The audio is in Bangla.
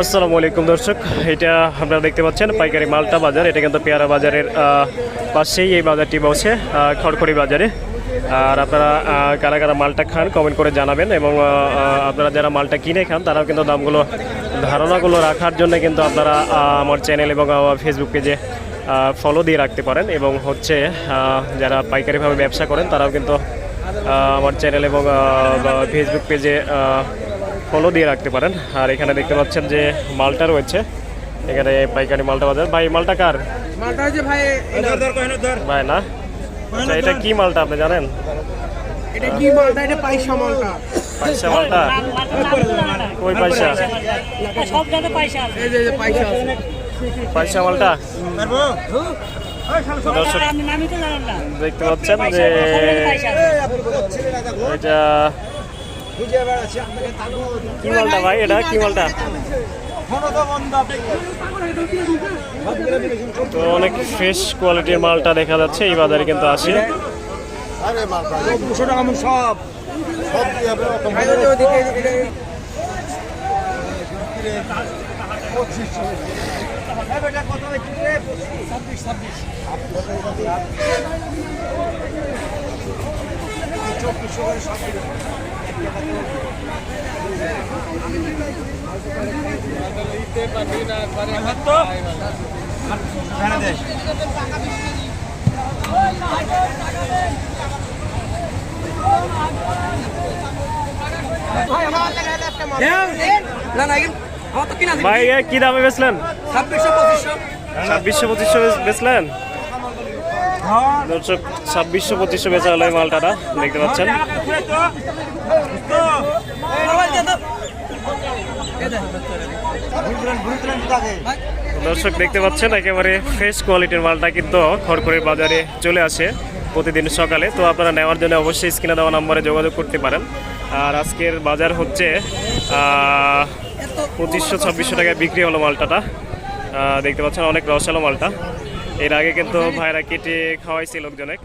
আসসালামু আলাইকুম দর্শক, এটা আপনারা দেখতে পাচ্ছেন, পাইকারি মালটা বাজার, এটা কিন্তু পেয়ারা বাজারের পাশেই এই বাজারটি বসে খড়খড়ি বাজারে। আর আপনারা কারা কারা মালটা খান কমেন্ট করে জানাবেন এবং আপনারা যারা মালটা কিনে খান, তারাও কিন্তু দামগুলো, ধারণাগুলো রাখার জন্য কিন্তু আপনারা আমার চ্যানেল এবং ফেসবুক পেজে ফলো দিয়ে রাখতে পারেন এবং হচ্ছে যারা পাইকারিভাবে ব্যবসা করেন, তারাও কিন্তু আমার চ্যানেল এবং ফেসবুক পেজে ফলো দিয়ে রাখতে পারেন। আর এখানে দেখতে পাচ্ছেন যে মালটা রয়েছে। এখানে পাইকারি মালটা বাজার। ভাই মালটা কার? মালটা ভাই ভাই না? আচ্ছা এটা কি মালটা আপনি জানেন? এটা কি মালটা? এটা পয়সা মালটা। পয়সা মালটা? কই পয়সা সব জায়গায় পয়সা আছে এই যে পয়সা আছে। পয়সা মালটা? দর্শক আপনি নামই তো জানেন না দেখতে পাচ্ছেন যে এটা কি মালটা ভাই এটা কি মালটা তো অনেক ফ্রেশ কোয়ালিটির মালটা দেখা যাচ্ছে এই বাজারে কিন্তু আসে। দুশো টাকা সব। ভাই কি দামে বেচলেন? ছাব্বিশশো পঁচিশশো ছাব্বিশশো পঁচিশশো বেচলেন? দর্শক, ছাব্বিশশো, পঁচিশশো বেচা হলো এই মালটাটা, দেখতে পাচ্ছেন। দর্শক, দেখতে পাচ্ছেন, একেবারে ফ্রেশ কোয়ালিটির মালটা কিন্তু খড়খড়ি বাজারে চলে আসে প্রতিদিন সকালে। তো আপনারা নেওয়ার জন্য অবশ্যই স্ক্রিনে দেওয়া নম্বরে যোগাযোগ করতে পারেন। আর আজকের বাজার হচ্ছে পঁচিশশো, ছাব্বিশশো টাকায় বিক্রি হলো মালটাটা। দেখতে পাচ্ছেন, অনেক রসালো মালটা। এর আগে কিন্তু ভাইরা কেটে খাওয়াইছে লোকজনে